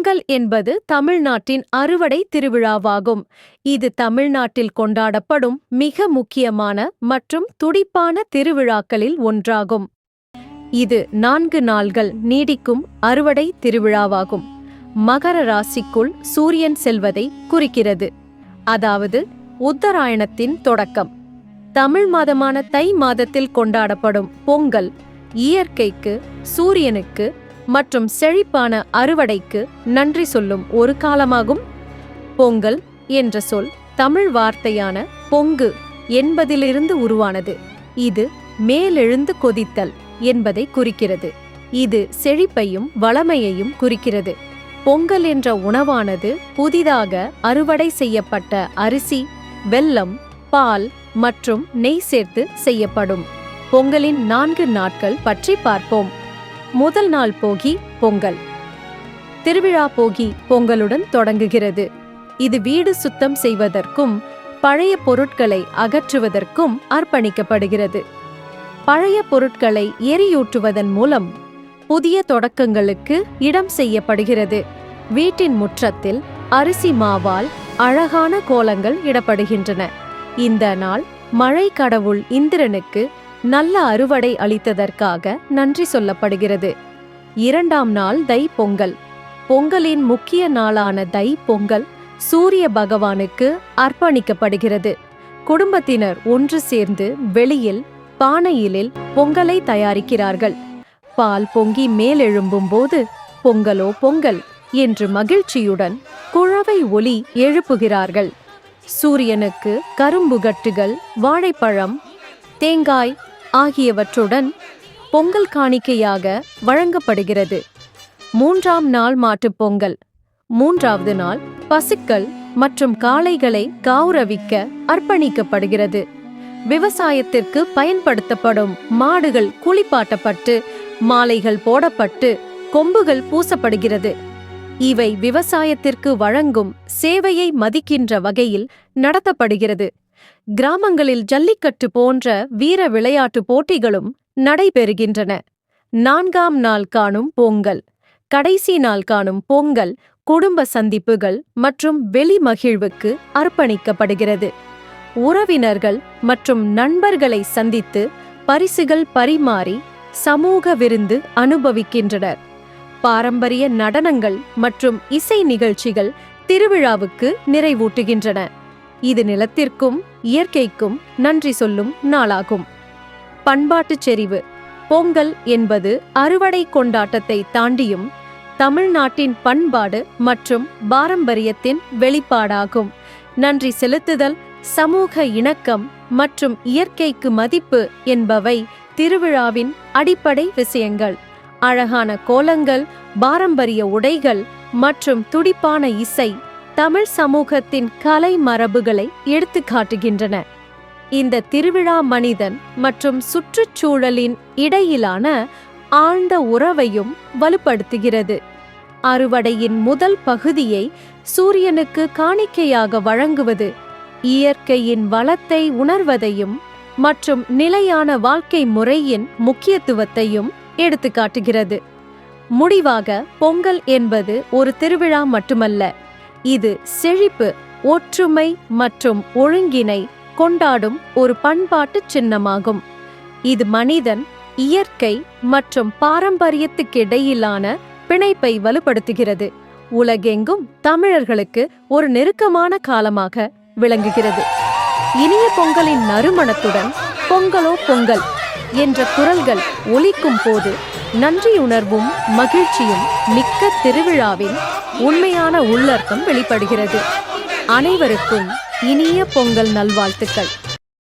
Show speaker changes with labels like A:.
A: பொங்கல் என்பது தமிழ்நாட்டின் அறுவடை திருவிழாவாகும். இது தமிழ்நாட்டில் கொண்டாடப்படும் மிக முக்கியமான மற்றும் துடிப்பான திருவிழாக்களில் ஒன்றாகும். இது நான்கு நாள்கள் நீடிக்கும் அறுவடை திருவிழாவாகும். மகர ராசிக்குள் சூரியன் செல்வதை குறிக்கிறது. அதாவது உத்தராயணத்தின் தொடக்கம். தமிழ் மாதமான தை மாதத்தில் கொண்டாடப்படும் பொங்கல் இயற்கைக்கு சூரியனுக்கு மற்றும் செழிப்பான அறுவடைக்கு நன்றி சொல்லும் ஒரு காலமாகும். பொங்கல் என்ற சொல் தமிழ் வார்த்தையான பொங்கு என்பதிலிருந்து உருவானது. இது மேலெழுந்து கொதித்தல் என்பதை குறிக்கிறது. இது செழிப்பையும் வளமையையும் குறிக்கிறது. பொங்கல் என்ற உணவானது புதிதாக அறுவடை செய்யப்பட்ட அரிசி வெல்லம் பால் மற்றும் நெய் சேர்த்து செய்யப்படும். பொங்கலின் நான்கு நாட்கள் பற்றி பார்ப்போம். முதல் நாள் போகி பொங்கல். திருவிழா போகி பொங்கலுடன் தொடங்குகிறது. இது வீடு சுத்தம் செய்வதற்கும் பழைய பொருட்களை அகற்றுவதற்கும் அர்ப்பணிக்கப்படுகிறது. பழைய பொருட்களை எரியூற்றுவதன் மூலம் புதிய தொடக்கங்களுக்கு இடம் செய்யப்படுகிறது. வீட்டின் முற்றத்தில் அரிசி மாவால் அழகான கோலங்கள் இடப்படுகின்றன. இந்த நாள் மழை கடவுள் இந்திரனுக்கு நல்ல அறுவடை அளித்ததற்காக நன்றி சொல்லப்படுகிறது. இரண்டாம் நாள் தை பொங்கல். பொங்கலின் முக்கிய நாளான தை பொங்கல் சூரிய பகவானுக்கு அர்ப்பணிக்கப்படுகிறது. குடும்பத்தினர் ஒன்று சேர்ந்து வெளியில் பானையிலில் பொங்கலை தயாரிக்கிறார்கள். பால் பொங்கி மேலெழும்பும் போது பொங்கலோ பொங்கல் என்று மகிழ்ச்சியுடன் குழவை ஒலி எழுப்புகிறார்கள். சூரியனுக்கு கரும்புகட்டுகள் வாழைப்பழம் தேங்காய் ஆகியவற்றுடன் பொங்கல் காணிக்கையாக வழங்கப்படுகிறது. மூன்றாம் நாள் மாட்டுப் பொங்கல். மூன்றாவது நாள் பசுக்கள் மற்றும் காளைகளை கௌரவிக்க அர்ப்பணிக்கப்படுகிறது. விவசாயத்திற்கு பயன்படுத்தப்படும் மாடுகள் குளிப்பாட்டப்பட்டு மாலைகள் போடப்பட்டு கொம்புகள் பூசப்படுகிறது. இவை விவசாயத்திற்கு வழங்கும் சேவையை மதிக்கின்ற வகையில் நடத்தப்படுகிறது. கிராமங்களில் ஜல்லிக்கட்டு போன்ற வீர விளையாட்டு போட்டிகளும் நடைபெறுகின்றன. நான்காம் நாள் காணும் பொங்கல். கடைசி நாள் காணும் பொங்கல் குடும்ப சந்திப்புகள் மற்றும் வெளி மகிழ்வுக்கு அர்ப்பணிக்கப்படுகிறது. உறவினர்கள் மற்றும் நண்பர்களை சந்தித்து பரிசுகள் பரிமாறி சமூக விருந்து அனுபவிக்கின்றனர். பாரம்பரிய நடனங்கள் மற்றும் இசை நிகழ்ச்சிகள் திருவிழாவுக்கு நிறைவூட்டுகின்றன. இது நிலத்திற்கும் இயற்கைக்கும் நன்றி சொல்லும் நாளாகும். பண்பாட்டுச் செறிவு. பொங்கல் என்பது அறுவடை கொண்டாட்டத்தை தாண்டியும் தமிழ்நாட்டின் பண்பாடு மற்றும் பாரம்பரியத்தின் வெளிப்பாடாகும். நன்றி செலுத்துதல் சமூக இணக்கம் மற்றும் இயற்கைக்கு மதிப்பு என்பவை திருவிழாவின் அடிப்படை விஷயங்கள். அழகான கோலங்கள் பாரம்பரிய உடைகள் மற்றும் துடிப்பான இசை தமிழ் சமூகத்தின் கலை மரபுகளை எடுத்துக்காட்டுகின்றன. இந்த திருவிழா மனிதன் மற்றும் சுற்றுச்சூழலின் இடையிலான ஆழ்ந்த உறவையும் வலுப்படுத்துகிறது. அறுவடையின் முதல் பகுதியை சூரியனுக்கு காணிக்கையாக வழங்குவது இயற்கையின் வளத்தை உணர்வதையும் மற்றும் நிலையான வாழ்க்கை முறையின் முக்கியத்துவத்தையும் எடுத்துக்காட்டுகிறது. முடிவாக பொங்கல் என்பது ஒரு திருவிழா மட்டுமல்ல இது செழிப்பு ஒற்றுமை மற்றும் ஒழுங்கினை கொண்டாடும் ஒரு பண்பாட்டு சின்னமாகும். இது மனிதன் இயற்கை மற்றும் பாரம்பரியத்துக்கிடையிலான பிணைப்பை வலுப்படுத்துகிறது. உலகெங்கும் தமிழர்களுக்கு ஒரு நெருக்கமான காலமாக விளங்குகிறது. இனிய பொங்கலின் நறுமணத்துடன் பொங்கலோ பொங்கல் என்ற குரல்கள் ஒலிக்கும் போது நன்றியுணர்வும் மகிழ்ச்சியும் மிக்க திருவிழாவின் உண்மையான உள்ளர்த்தம் வெளிப்படுகிறது. அனைவருக்கும் இனிய பொங்கல் நல்வாழ்த்துக்கள்.